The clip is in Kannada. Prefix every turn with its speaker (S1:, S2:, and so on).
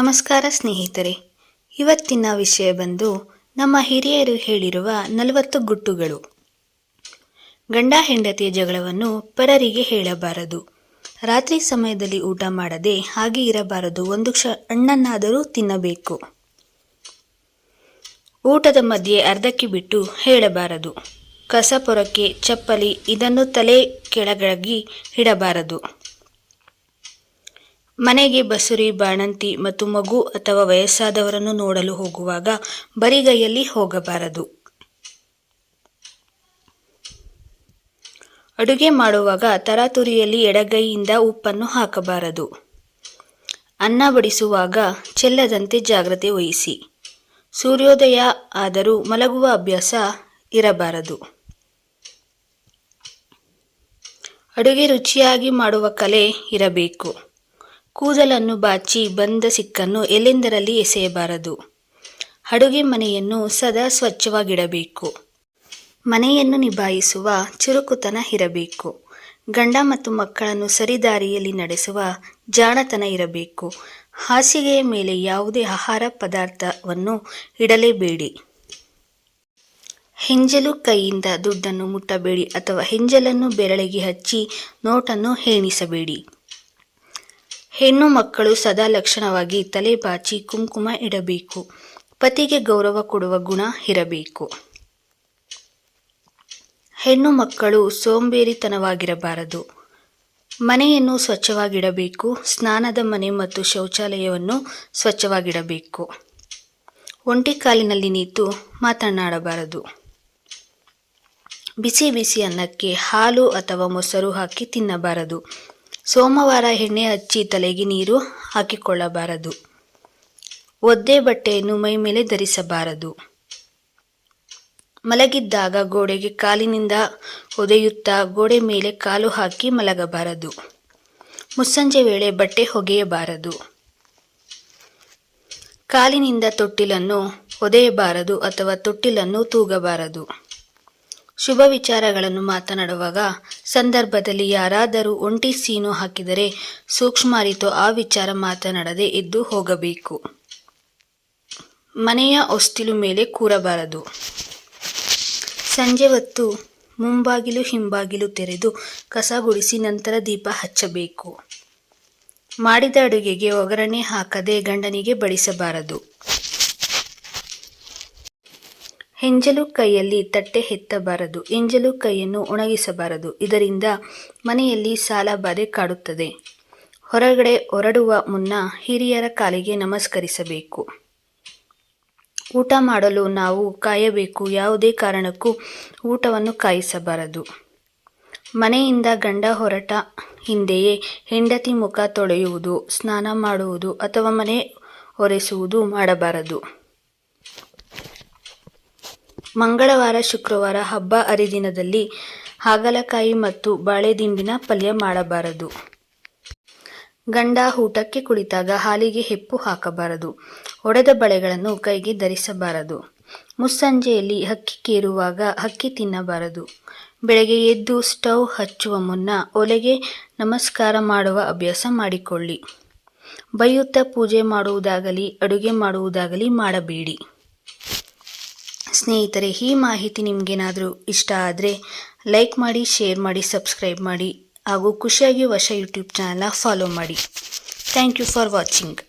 S1: ನಮಸ್ಕಾರ ಸ್ನೇಹಿತರೆ. ಇವತ್ತಿನ ವಿಷಯ ಬಂದು ನಮ್ಮ ಹಿರಿಯರು ಹೇಳಿರುವ ನಲವತ್ತು ಗುಟ್ಟುಗಳು. ಗಂಡ ಹೆಂಡತಿಯ ಜಗಳವನ್ನು ಪರರಿಗೆ ಹೇಳಬಾರದು. ರಾತ್ರಿ ಸಮಯದಲ್ಲಿ ಊಟ ಮಾಡದೆ ಹಾಗೆ ಇರಬಾರದು. ಒಂದು ಕ್ಷ ಹಣ್ಣನ್ನಾದರೂ ತಿನ್ನಬೇಕು. ಊಟದ ಮಧ್ಯೆ ಅರ್ಧಕ್ಕೆ ಬಿಟ್ಟು ಹೇಳಬಾರದು. ಕಸ ಪೊರಕೆ, ಚಪ್ಪಲಿ ಇದನ್ನು ತಲೆ ಕೆಳಗಾಗಿ ಇಡಬಾರದು. ಮನೆಗೆ ಬಸುರಿ, ಬಾಣಂತಿ ಮತ್ತು ಮಗು ಅಥವಾ ವಯಸ್ಸಾದವರನ್ನು ನೋಡಲು ಹೋಗುವಾಗ ಬರಿಗೈಯಲ್ಲಿ ಹೋಗಬಾರದು. ಅಡುಗೆ ಮಾಡುವಾಗ ತರಾತುರಿಯಲ್ಲಿ ಎಡಗೈಯಿಂದ ಉಪ್ಪನ್ನು ಹಾಕಬಾರದು. ಅನ್ನ ಬಡಿಸುವಾಗ ಚೆಲ್ಲದಂತೆ ಜಾಗ್ರತೆ ವಹಿಸಿ. ಸೂರ್ಯೋದಯ ಆದರೂ ಮಲಗುವ ಅಭ್ಯಾಸ ಇರಬಾರದು. ಅಡುಗೆ ರುಚಿಯಾಗಿ ಮಾಡುವ ಕಲೆ ಇರಬೇಕು. ಕೂದಲನ್ನು ಬಾಚಿ ಬಂದ ಸಿಕ್ಕನ್ನು ಎಲ್ಲೆಂದರಲ್ಲಿ ಎಸೆಯಬಾರದು? ಅಡುಗೆ ಮನೆಯನ್ನು ಸದಾ ಸ್ವಚ್ಛವಾಗಿಡಬೇಕು. ಮನೆಯನ್ನು ನಿಭಾಯಿಸುವ ಚುರುಕುತನ ಇರಬೇಕು. ಗಂಡ ಮತ್ತು ಮಕ್ಕಳನ್ನು ಸರಿದಾರಿಯಲ್ಲಿ ನಡೆಸುವ ಜಾಣತನ ಇರಬೇಕು. ಹಾಸಿಗೆಯ ಮೇಲೆ ಯಾವುದೇ ಆಹಾರ ಪದಾರ್ಥವನ್ನು ಇಡಲೇಬೇಡಿ. ಹೆಂಜಲು ಕೈಯಿಂದ ದುಡ್ಡನ್ನು ಮುಟ್ಟಬೇಡಿ ಅಥವಾ ಹೆಂಜಲನ್ನು ಬೆರಳಿಗೆ ಹಚ್ಚಿ ನೋಟನ್ನು ಎಣಿಸಬೇಡಿ ಹೆಣ್ಣು ಮಕ್ಕಳು ಸದಾ ಲಕ್ಷಣವಾಗಿ ತಲೆ ಬಾಚಿ ಕುಂಕುಮ ಇಡಬೇಕು. ಪತಿಗೆ ಗೌರವ ಕೊಡುವ ಗುಣ ಇರಬೇಕು. ಹೆಣ್ಣು ಮಕ್ಕಳು ಸೋಂಬೇರಿತನವಾಗಿರಬಾರದು. ಮನೆಯನ್ನು ಸ್ವಚ್ಛವಾಗಿಡಬೇಕು, ಸ್ನಾನದ ಮನೆ ಮತ್ತು ಶೌಚಾಲಯವನ್ನು ಸ್ವಚ್ಛವಾಗಿಡಬೇಕು. ಒಂಟಿ ಕಾಲಿನಲ್ಲಿ ನಿಂತು ಮಾತನಾಡಬಾರದು. ಬಿಸಿ ಬಿಸಿ ಅನ್ನಕ್ಕೆ ಹಾಲು ಅಥವಾ ಮೊಸರು ಹಾಕಿ ತಿನ್ನಬಾರದು. ಸೋಮವಾರ ಎಣ್ಣೆ ಹಚ್ಚಿ ತಲೆಗೆ ನೀರು ಹಾಕಿಕೊಳ್ಳಬಾರದು. ಒದ್ದೆ ಬಟ್ಟೆಯನ್ನು ಮೈ ಮೇಲೆ ಧರಿಸಬಾರದು. ಮಲಗಿದ್ದಾಗ ಗೋಡೆಗೆ ಕಾಲಿನಿಂದ ಒದೆಯುತ್ತಾ ಗೋಡೆ ಮೇಲೆ ಕಾಲು ಹಾಕಿ ಮಲಗಬಾರದು. ಮುಸ್ಸಂಜೆ ವೇಳೆ ಬಟ್ಟೆ ಹೊಗೆಯಬಾರದು. ಕಾಲಿನಿಂದ ತೊಟ್ಟಿಲನ್ನು ಒದೆಯಬಾರದು ಅಥವಾ ತೊಟ್ಟಿಲನ್ನು ತೂಗಬಾರದು. ಶುಭ ವಿಚಾರಗಳನ್ನು ಮಾತನಾಡುವಾಗ ಸಂದರ್ಭದಲ್ಲಿ ಯಾರಾದರೂ ಒಂಟಿ ಸೀನು ಹಾಕಿದರೆ ಸೂಕ್ಷ್ಮ ಅರಿತು ಆ ವಿಚಾರ ಮಾತನಾಡದೆ ಎದ್ದು ಹೋಗಬೇಕು. ಮನೆಯ ಹೊಸ್ತಿಲು ಮೇಲೆ ಕೂರಬಾರದು. ಸಂಜೆ ಹೊತ್ತು ಮುಂಬಾಗಿಲು ಹಿಂಬಾಗಿಲು ತೆರೆದು ಕಸ ಗುಡಿಸಿ ನಂತರ ದೀಪ ಹಚ್ಚಬೇಕು. ಮಾಡಿದ ಅಡುಗೆಗೆ ಒಗ್ಗರಣೆ ಹಾಕದೆ ಗಂಡನಿಗೆ ಬಡಿಸಬಾರದು. ಹೆಂಜಲು ಕೈಯಲ್ಲಿ ತಟ್ಟೆ ಎತ್ತಬಾರದು ಎಂಜಲು ಕೈಯನ್ನು ಒಣಗಿಸಬಾರದು. ಇದರಿಂದ ಮನೆಯಲ್ಲಿ ಸಾಲ ಬಾಧೆ ಕಾಡುತ್ತದೆ. ಹೊರಗಡೆ ಹೊರಡುವ ಮುನ್ನ ಹಿರಿಯರ ಕಾಲಿಗೆ ನಮಸ್ಕರಿಸಬೇಕು. ಊಟ ಮಾಡಲು ನಾವು ಕಾಯಬೇಕು. ಯಾವುದೇ ಕಾರಣಕ್ಕೂ ಊಟವನ್ನು ಕಾಯಿಸಬಾರದು. ಮನೆಯಿಂದ ಗಂಡ ಹೊರಟ ಹಿಂದೆಯೇ ಹೆಂಡತಿ ಮುಖ ತೊಳೆಯುವುದು, ಸ್ನಾನ ಮಾಡುವುದು ಅಥವಾ ಮನೆ ಒರೆಸುವುದು ಮಾಡಬಾರದು. ಮಂಗಳವಾರ, ಶುಕ್ರವಾರ ಹಬ್ಬ ಹರಿದಿನದಲ್ಲಿ ಹಾಗಲಕಾಯಿ ಮತ್ತು ಬಾಳೆದಿಂಡಿನ ಪಲ್ಯ ಮಾಡಬಾರದು. ಗಂಡ ಊಟಕ್ಕೆ ಕುಳಿತಾಗ ಹಾಲಿಗೆ ಹೆಪ್ಪು ಹಾಕಬಾರದು. ಒಡೆದ ಬಳೆಗಳನ್ನು ಕೈಗೆ ಧರಿಸಬಾರದು. ಮುಸ್ಸಂಜೆಯಲ್ಲಿ ಹಕ್ಕಿ ಕೇರುವಾಗ ಹಕ್ಕಿ ತಿನ್ನಬಾರದು. ಬೆಳಗ್ಗೆ ಎದ್ದು ಸ್ಟವ್ ಹಚ್ಚುವ ಮುನ್ನ ಒಲೆಗೆ ನಮಸ್ಕಾರ ಮಾಡುವ ಅಭ್ಯಾಸ ಮಾಡಿಕೊಳ್ಳಿ. ಬೈಯುತ್ತಾ ಪೂಜೆ ಮಾಡುವುದಾಗಲಿ, ಅಡುಗೆ ಮಾಡುವುದಾಗಲಿ ಮಾಡಬೇಡಿ. ಸ್ನೇಹಿತರೆ, ಈ ಮಾಹಿತಿ ನಿಮಗೇನಾದರೂ ಇಷ್ಟ ಆದರೆ ಲೈಕ್ ಮಾಡಿ ಶೇರ್ ಮಾಡಿ ಸಬ್ಸ್ಕ್ರೈಬ್ ಮಾಡಿ ಹಾಗೂ ಖುಷಿಯಾಗಿ ವಶ ಯೂಟ್ಯೂಬ್ ಚಾನಲ್ನ ಫಾಲೋ ಮಾಡಿ. Thank you for watching